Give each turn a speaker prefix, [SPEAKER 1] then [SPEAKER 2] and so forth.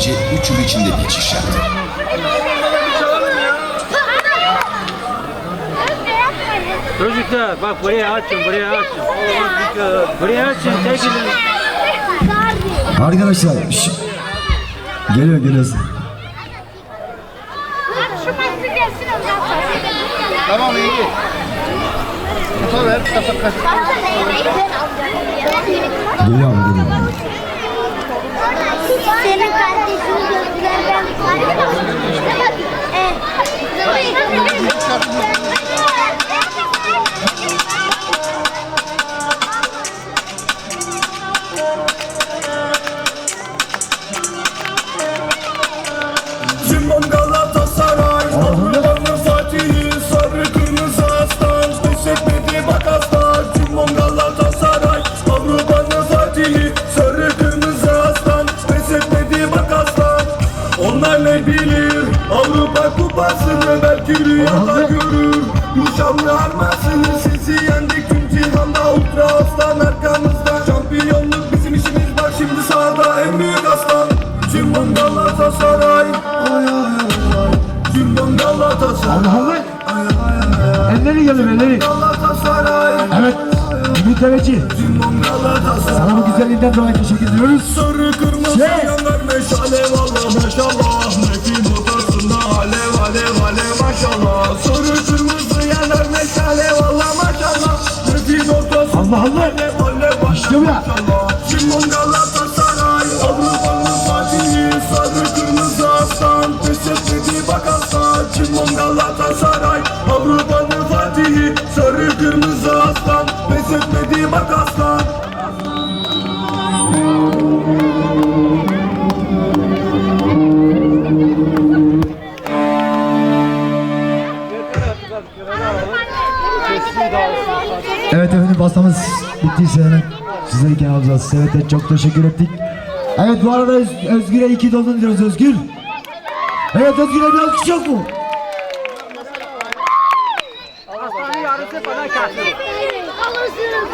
[SPEAKER 1] sadece 3 yıl içinde geçiş yaptı.
[SPEAKER 2] Çocuklar bak buraya açın, buraya açın. Buraya açın, çekilin.
[SPEAKER 3] Arkadaşlar şş. Geliyor geliyorsun.
[SPEAKER 4] Tamam iyi. Kutu ver. Kasap kaç.
[SPEAKER 3] Geliyor abi geliyor.
[SPEAKER 5] Senin kardeşini gördüler ben
[SPEAKER 6] Onlar ne bilir? Avrupa kupasını belki rüyada görür. Bu şanlı armasını sizi yendik tüm cihanda. Ultra aslan arkamızda. Şampiyonluk bizim işimiz bak şimdi sahada. En büyük aslan. Cimbom Galatasaray. Ay ay ay Cimbom Galatasaray. Ay
[SPEAKER 3] Elleri gelir elleri.
[SPEAKER 6] Galatasaray.
[SPEAKER 3] Evet. Ümit Deveci. Sana bu güzelliğinden dolayı teşekkür ediyoruz.
[SPEAKER 6] Sarı kırmızı
[SPEAKER 3] Şey.
[SPEAKER 6] yanar meşale valla maşallah maşallah. Sarı kırmızı yanar meşale valla maşallah. Nefin ortasında
[SPEAKER 3] Allah Allah. bu ya.
[SPEAKER 6] maşallah. Cimbom Galatasaray Avrupa'nın Fatih'i. Sarı kırmızı aslan Pes etmedi bak aslan. Cimbom Galatasaray Avrupa'nın Fatih'i. Sarı kırmızı aslan Pes etmedi bak aslan
[SPEAKER 3] Evet efendim basmamız bittiyse hemen sizleri kenara alacağız. Evet evet, çok teşekkür ettik. Evet bu arada Öz- Özgür'e iki doldurun diyoruz Özgür. Evet Özgür'e bir alkış yok mu?
[SPEAKER 2] Hastanın yarısı bana kalsın.
[SPEAKER 5] Alırsın.